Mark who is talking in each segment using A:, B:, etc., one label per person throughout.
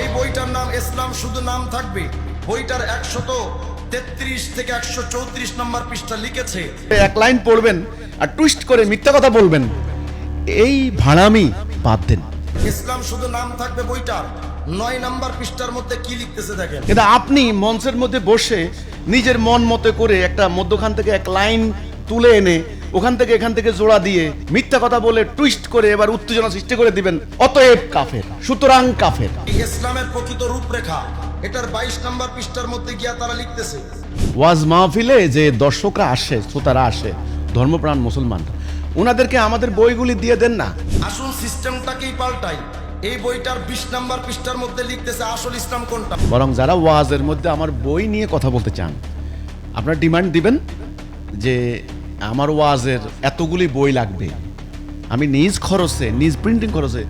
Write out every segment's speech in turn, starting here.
A: এই বইটার নাম ইসলাম শুধু নাম থাকবে। বইটার একশত তেত্রিশ থেকে একশো চৌত্রিশ নম্বর পৃষ্ঠা লিখেছে।
B: এক লাইন পড়বেন আর টুইস্ট করে মিথ্যা কথা বলবেন। এই ভাড়ামি বাদ দেন।
A: ইসলাম শুধু নাম থাকবে বইটার। নয় নাম্বার পৃষ্ঠার মধ্যে কি লিখতেছে দেখেন।
B: কিন্তু আপনি মঞ্চের মধ্যে বসে নিজের মন মতে করে একটা মধ্যখান থেকে এক লাইন তুলে এনে ওখান থেকে এখান থেকে জোড়া দিয়ে মিথ্যা কথা বলে টুইস্ট করে এবার উত্তেজনা সৃষ্টি করে দিবেন। অতএব কাফের সুতরাং কাফের।
A: ইসলামের প্রকৃত রূপরেখা এটার বাইশ নাম্বার পৃষ্ঠার মধ্যে গিয়া তারা লিখতেছে
B: ওয়াজ মাহফিলে যে দর্শকরা আসে শ্রোতারা আসে ধর্মপ্রাণ মুসলমান ওনাদেরকে আমাদের বইগুলি দিয়ে দেন না।
A: আসল সিস্টেমটাকেই পাল্টাই। এই বইটার বিশ নাম্বার পৃষ্ঠার মধ্যে লিখতেছে আসল ইসলাম কোনটা?
B: বরং যারা ওয়াজের মধ্যে আমার বই নিয়ে কথা বলতে চান আপনারা ডিমান্ড দিবেন যে আমার ওয়াজের এতগুলি বই লাগবে। আমি নিজ খরচে, নিজ প্রিন্টিং খরচে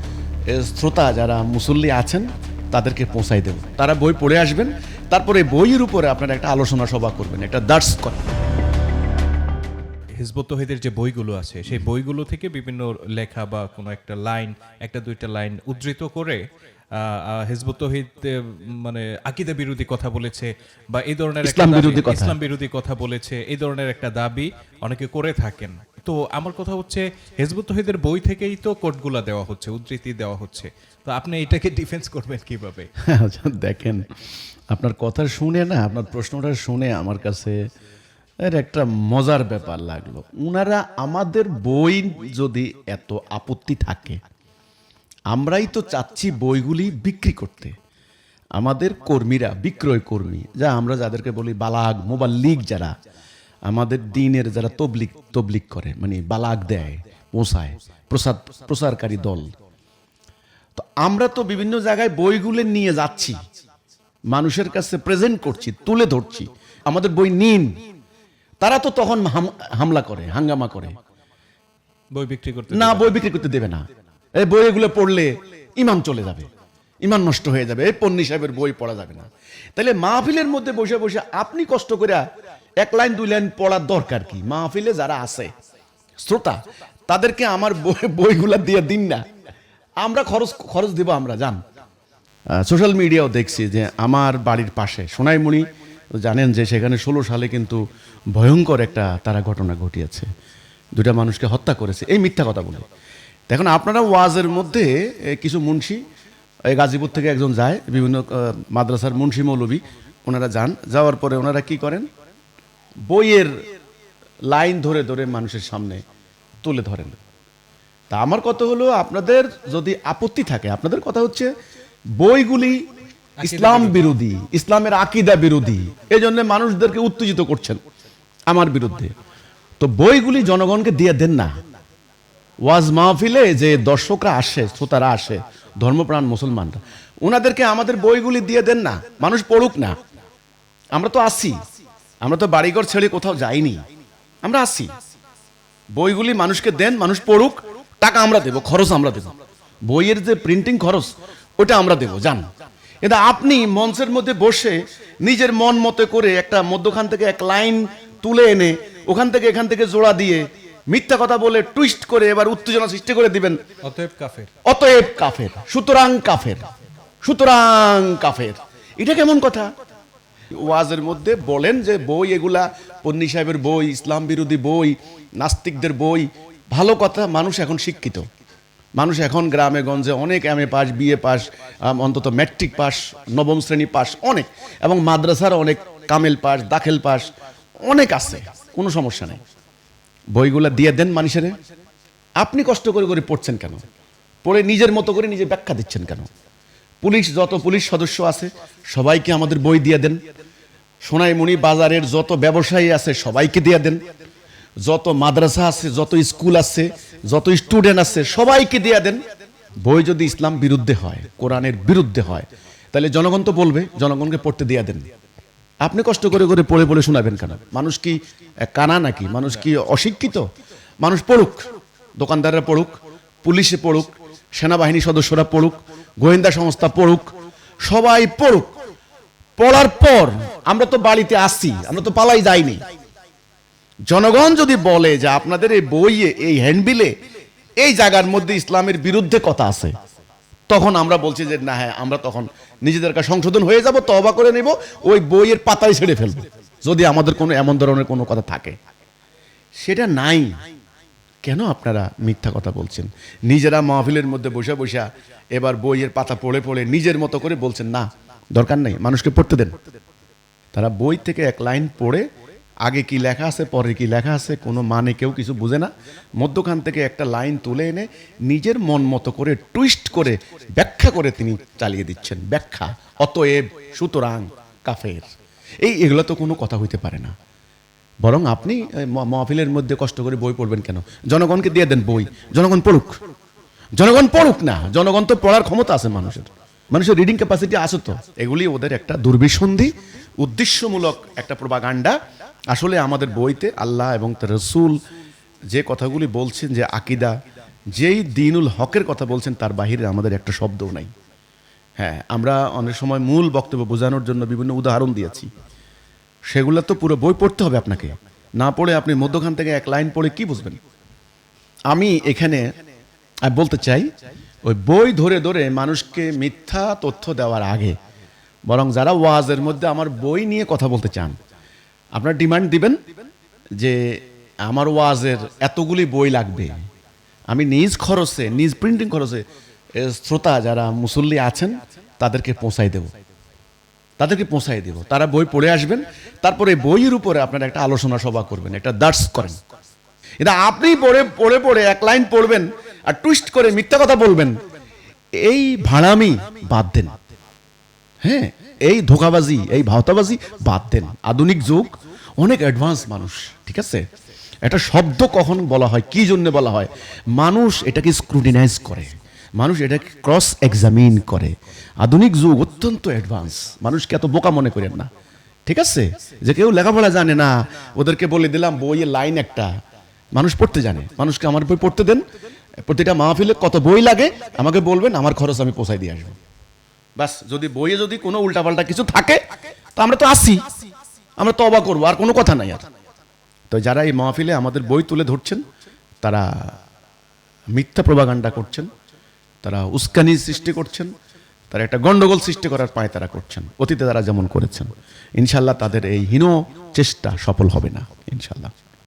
B: শ্রোতা যারা মুসল্লি আছেন, তাদেরকে পৌঁছাই দেব। তারা বই পড়ে আসবেন, তারপরে বইয়ের উপরে আপনারা একটা আলোচনা সভা করবেন, একটা দার্স করেন
C: হিজবুত তহিদের যে বইগুলো আছে সেই বইগুলো থেকে বিভিন্ন লেখা বা কোনো একটা লাইন একটা দুইটা লাইন উদ্ধৃত করে হিজবুত তহিদ মানে আকিদা বিরোধী কথা বলেছে বা এই ধরনের
B: ইসলাম
C: দাবি-
B: বিরোধী কথা।
C: ইসলাম বিরোধী কথা বলেছে এই ধরনের একটা দাবি অনেকে করে থাকেন। তো আমার কথা হচ্ছে হিজবুত তহিদের বই থেকেই তো কোটগুলা দেওয়া হচ্ছে উদ্ধৃতি দেওয়া হচ্ছে। তো আপনি এটাকে ডিফেন্স করবেন কীভাবে?
B: আচ্ছা, দেখেন আপনার কথা শুনে না আপনার প্রশ্নটা শুনে আমার কাছে এর একটা মজার ব্যাপার লাগল। উনারা আমাদের বই যদি এত আপত্তি থাকে, আমরাই তো চাচ্ছি বইগুলি বিক্রি করতে। আমাদের কর্মীরা, বিক্রয় কর্মী, যা আমরা যাদেরকে বলি বালাগ মোবাল্লিগ যারা, আমাদের দিনের যারা তবলিক তবলিক করে মানে বালাগ দেয় পৌঁছায় প্রসাদ, প্রসারকারী দল। তো আমরা তো বিভিন্ন জায়গায় বইগুলো নিয়ে যাচ্ছি। মানুষের কাছে প্রেজেন্ট করছি, তুলে ধরছি। আমাদের বই নিন। তারা তো তখন হাম- হামলা করে হাঙ্গামা করে।
C: বই বিক্রি করতে
B: না বই বিক্রি করতে দেবে না। এই বই এগুলো পড়লে ইমাম চলে যাবে। ইমান নষ্ট হয়ে যাবে। এই পন্নী সাহেবের বই পড়া যাবে না। তাহলে মাহফিলের মধ্যে বসে বসে আপনি কষ্ট করে এক লাইন দুই লাইন পড়ার দরকার কি? মাহফিলে যারা আছে শ্রোতা তাদেরকে আমার বই বইগুলা দিয়ে দিন না। আমরা খরচ খরচ দিব আমরা যান। সোশ্যাল মিডিয়াও দেখছি যে আমার বাড়ির পাশে সোনাইমুড়ি জানেন যে সেখানে ষোলো সালে কিন্তু ভয়ঙ্কর একটা তারা ঘটনা ঘটিয়েছে। দুটা মানুষকে হত্যা করেছে। এই মিথ্যা কথা বলে। দেখুন, আপনারা ওয়াজের মধ্যে কিছু মুন্সি গাজীপুর থেকে একজন যায়, বিভিন্ন মাদ্রাসার মুন্সি মৌলবী, ওনারা যান। যাওয়ার পরে ওনারা কি করেন? বইয়ের লাইন ধরে ধরে মানুষের সামনে তুলে ধরেন। তা আমার কথা হলো, আপনাদের যদি আপত্তি থাকে, আপনাদের কথা হচ্ছে বইগুলি ইসলাম বিরোধী। ইসলামের আকিদা বিরোধী। এই জন্য মানুষদেরকে উত্তেজিত করছেন আমার বিরুদ্ধে। তো বইগুলি জনগণকে দিয়ে দেন না। ওয়াজ মাহফিলে যে দর্শকরা আসে শ্রোতারা আসে ধর্মপ্রাণ মুসলমানরা ওনাদেরকে আমাদের বইগুলি দিয়ে দেন না। মানুষ পড়ুক না। আমরা তো আসি। আমরা তো বাড়িঘর ছেড়ে কোথাও যাইনি। আমরা আসি। বইগুলি মানুষকে দেন মানুষ পড়ুক টাকা আমরা দেব খরচ আমরা দেব। বইয়ের যে প্রিন্টিং খরচ ওটা আমরা দেব জান এটা আপনি মঞ্চের মধ্যে বসে নিজের মন মতে করে একটা মধ্যখান থেকে এক লাইন তুলে এনে ওখান থেকে এখান থেকে জোড়া দিয়ে মিথ্যা কথা বলে টুইস্ট করে এবার উত্তেজনা সৃষ্টি করে দিবেন।
C: অতএব কাফের।
B: অতএব কাফের। সুতরাং কাফের। সুতরাং কাফের। এটা কেমন কথা? ওয়াজের মধ্যে বলেন যে বই এগুলা পন্নী সাহেবের বই ইসলাম বিরোধী বই নাস্তিকদের বই ভালো কথা মানুষ এখন শিক্ষিত। মানুষ এখন গ্রামে, গঞ্জে অনেক M A pass BA pass অন্তত ম্যাট্রিক পাস, নবম শ্রেণি পাস, অনেক। এবং মাদ্রাসার অনেক কামেল পাস, দাখেল পাস, অনেক আছে, কোনো সমস্যা নেই। বইগুলা দিয়ে দেন মানুষের। আপনি কষ্ট করে করে পড়ছেন কেন? পড়ে নিজের মতো করে নিজে ব্যাখ্যা দিচ্ছেন কেন? পুলিশ, যত পুলিশ সদস্য আছে, সবাইকে আমাদের বই দিয়ে দেন। সোনাইমণি বাজারের যত ব্যবসায়ী আছে, সবাইকে দিয়ে দেন। যত মাদ্রাসা আছে, যত স্কুল আছে, যত স্টুডেন্ট আছে, সবাইকে দিয়ে দেন, বই যদি ইসলাম বিরুদ্ধে হয়, কোরআনের বিরুদ্ধে হয়, তাহলে জনগণ তো বলবে, জনগণকে পড়তে দিয়ে দেন। আপনি কষ্ট করে করে পড়ে পড়ে শোনাবেন কেন? মানুষ কি কানা নাকি? মানুষ কি অশিক্ষিত? মানুষ পড়ুক, দোকানদাররা পড়ুক, পুলিশে পড়ুক, সেনাবাহিনী সদস্যরা পড়ুক, গোয়েন্দা সংস্থা পড়ুক, সবাই পড়ুক। পড়ার পর আমরা তো বাড়িতে আসছি আমরা তো পালাই যাইনি। জনগণ যদি বলে যে আপনাদের এই বইয়ে, এই হ্যান্ডবিলে, এই জায়গার মধ্যে ইসলামের বিরুদ্ধে কথা আছে, তখন আমরা বলছি যে না হ্যাঁ আমরা তখন নিজেদেরকে সংশোধন হয়ে যাব তবা করে নেব, ওই বইয়ের পাতায় ছেড়ে ফেলব। যদি আমাদের কোনো, এমন ধরনের কোনো কথা থাকে। সেটা নাই। কেন আপনারা মিথ্যা কথা বলছেন? নিজেরা মাহফিলের মধ্যে বসে বসে এবার বইয়ের পাতা পড়ে পড়ে নিজের মতো করে বলছেন, না, দরকার নেই, মানুষকে পড়তে দেন। তারা বই থেকে এক লাইন পড়ে আগে কি লেখা আছে, পরে কি লেখা আছে, কোনো মানে কেউ কিছু বুঝে না। মধ্যখান থেকে একটা লাইন তুলে এনে নিজের মন মতো করে টুইস্ট করে ব্যাখ্যা করে তিনি চালিয়ে দিচ্ছেন। ব্যাখ্যা, অতএব সুতরাং কাফের। এই এগুলো তো কোনো কথা হইতে পারে না। বরং আপনি মহফিলের মধ্যে কষ্ট করে বই পড়বেন কেন? জনগণকে দিয়ে দেন বই। জনগণ পড়ুক। জনগণ পড়ুক না। জনগণ তো পড়ার ক্ষমতা আছে মানুষের। মানুষের রিডিং ক্যাপাসিটি আছে তো এগুলি ওদের একটা দুর্বিসন্ধি, উদ্দেশ্যমূলক একটা প্রবাগান্ডা আসলে আমাদের বইতে আল্লাহ এবং তার রসুল যে কথাগুলি বলছেন, যে আকিদা, যেই দিনুল হকের কথা বলছেন, তার বাহিরে আমাদের একটা শব্দও নাই। হ্যাঁ আমরা অনেক সময় মূল বক্তব্য বোঝানোর জন্য বিভিন্ন উদাহরণ দিয়েছি। সেগুলো তো পুরো বই পড়তে হবে আপনাকে। না পড়ে আপনি মধ্যখান থেকে এক লাইন পড়ে কি বুঝবেন? আমি এখানে বলতে চাই ওই বই ধরে ধরে মানুষকে মিথ্যা তথ্য দেওয়ার আগে, বরং যারা ওয়াজের মধ্যে আমার বই নিয়ে কথা বলতে চান, আপনার ডিমান্ড দিবেন যে আমার ওয়াজের এতগুলি বই লাগবে। আমি নিজ খরচে, নিজ প্রিন্টিং খরচে শ্রোতা যারা মুসল্লি আছেন, তাদেরকে পৌঁছাই দেব। তাদেরকে পৌঁছাই দেব। তারা বই পড়ে আসবেন, তারপরে বইয়ের উপরে আপনারা একটা আলোচনা সভা করবেন, একটা দার্স করেন। এটা আপনি পড়ে পড়ে পড়ে এক লাইন পড়বেন আর টুইস্ট করে মিথ্যা কথা বলবেন। এই ভাড়ামি বাদ দেন। হ্যাঁ এই ধোকাবাজি, এই ভাওতাবাজি বাদ দেন। আধুনিক যুগ, অনেক অ্যাডভান্স মানুষ, ঠিক আছে? একটা শব্দ কখন বলা হয়, কি জন্য বলা হয়? মানুষ এটাকে স্ক্রুটিনাইজ করে। মানুষ এটাকে ক্রস এক্সামিন করে। আধুনিক যুগ অত্যন্ত অ্যাডভান্স মানুষকে এত বোকা মনে করেন না। ঠিক আছে? যে কেউ লেখাপড়া জানে না, ওদেরকে বলে দিলাম বইয়ের লাইন একটা। মানুষ পড়তে জানে। মানুষকে আমার বই পড়তে দেন। প্রতিটা মাহফিলে কত বই লাগে, আমাকে বলবেন, আমার খরচ আমি পোষাই দিয়ে আসব। বাস যদি বইয়ে যদি কোনো উল্টাপাল্টা কিছু থাকে, তো আমরা তো আসি। আমরা তো অবাক করব, আর কোনো কথা নাই আর। তো যারা এই মাহফিলে আমাদের বই তুলে ধরছেন, তারা মিথ্যা প্রবাগান্ডা করছেন, তারা উস্কানি সৃষ্টি করছেন, তারা একটা গন্ডগোল সৃষ্টি করার পায় তারা করছেন, অতীতে তারা যেমন করেছেন। ইনশাল্লাহ তাদের এই হীন চেষ্টা সফল হবে না, ইনশাল্লাহ।